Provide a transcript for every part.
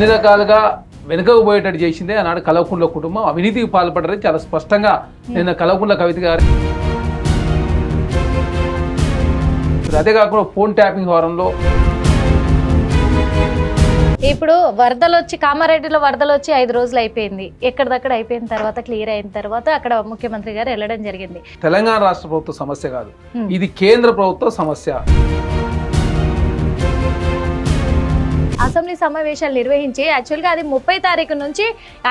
అన్ని రకాలుగా వెనుకకు పోయేటట్టు చేసిందే. ఆనాడు కలవకుంట్ల కుటుంబం అవినీతికి పాల్పడరని చాలా స్పష్టంగా నిన్న కలవకుంట్ల కవిత గారు అదే కాకుండా ఫోన్ ట్యాపింగ్ వారంలో ఇప్పుడు వరదలు వచ్చి కామారెడ్డిలో వరదలు వచ్చి ఐదు రోజులు అయిపోయింది. ఎక్కడిదక్కడ అయిపోయిన తర్వాత క్లియర్ అయిన తర్వాత అక్కడ ముఖ్యమంత్రి గారు వెళ్ళడం జరిగింది. తెలంగాణ రాష్ట్ర ప్రభుత్వ సమస్య కాదు. ఇది కేంద్ర ప్రభుత్వ సమస్య. అసెంబ్లీ సమావేశాలు నిర్వహించి యాక్చువల్గా అది ముప్పై తారీఖు నుంచి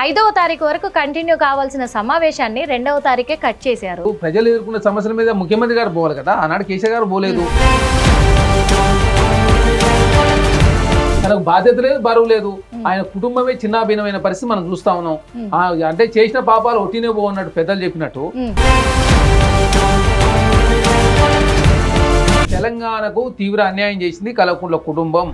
ఐదవ తారీఖు వరకు కంటిన్యూ కావాల్సిన సమావేశాన్ని రెండవ తారీఖే కట్ చేశారు. ప్రజలు ఎదుర్కొన్న సమస్యల మీద ముఖ్యమంత్రి గారు పోవాలి కదా? ఆనాడు కేసీఆర్ గారు పోలేదు. తనకు బాధ్యత లేదు బరువు లేదు. ఆయన కుటుంబమే చిన్నాభిన్నమైన పరిస్థితి మనం చూస్తా ఉన్నాం. అంటే చేసిన పాపాలు ఒట్టినే పో అన్నట్టు పెద్దలు చెప్పినట్టు. తెలంగాణకు తీవ్ర అన్యాయం చేసింది కలవకుంట్ల కుటుంబం.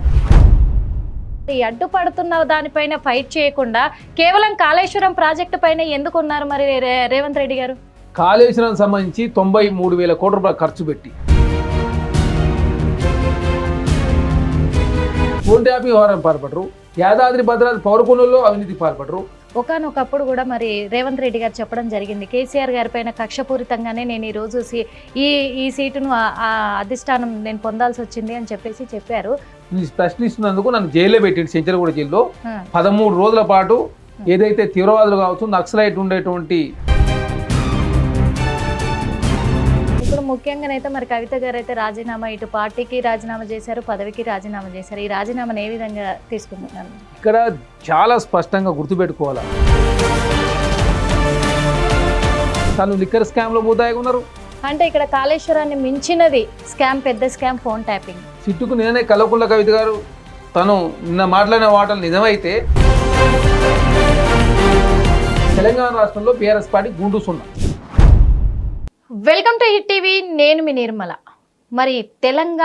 ఈ అడ్డుపడుతున్న దానిపైన ఫైట్ చేయకుండా కేవలం కాళేశ్వరం ప్రాజెక్టు పైన ఎందుకు ఉన్నారు మరి రేవంత్ రెడ్డి గారు? కాళేశ్వరం సంబంధించి తొంభై మూడు వేల కోట్ల రూపాయలు ఖర్చు పెట్టి. ఫోన్ ట్యాపింగ్ వ్యవహారం పాల్పడరు. యాదాద్రి భద్రాద్రి పౌరకులలో అవినీతి పాల్పడరు. ఒకనొకప్పుడు కూడా మరి రేవంత్ రెడ్డి గారు చెప్పడం జరిగింది. కేసీఆర్ గారి పైన కక్షపూరితంగానే నేను ఈ రోజు సీ- ఈ ఈ సీటును అధిష్టానం నేను పొందాల్సి వచ్చింది అని చెప్పేసి చెప్పారు. ప్రశ్నిస్తున్నందుకు నన్ను జైల్లో పెట్టింది సెంచరగూడ జైల్లో. పదమూడు రోజుల పాటు ఏదైతే తీవ్రవాదులు కావచ్చు నక్సలైట్ ఉండేటువంటి ఇప్పుడు ముఖ్యంగానైతే మరి కవిత గారు అయితే రాజీనామా ఇటు పార్టీకి రాజీనామా చేశారు పదవికి రాజీనామా చేశారు. ఈ రాజీనామాను ఏ విధంగా తీసుకుంటున్నారు? ఇక్కడ చాలా స్పష్టంగా గుర్తుపెట్టుకోవాలి? తను లిక్కర్ స్కామ్లో ముద్దాయిగా ఉన్నారు. అంటే ఇక్కడ కాళేశ్వరాన్ని మించినది స్కామ్ పెద్ద స్కామ్ ఫోన్ ట్యాపింగ్. సిట్టుకు నేనే కలవకుంట్ల కవిత గారు తను నిన్న మాట్లాడిన వాటలు నిజమైతే తెలంగాణ రాష్ట్రంలో బీఆర్ఎస్ పార్టీ గుండు సున్నా. వెల్కమ్ టు హిట్ టీవీ నేను మీ నిర్మల. మరి తెలంగాణ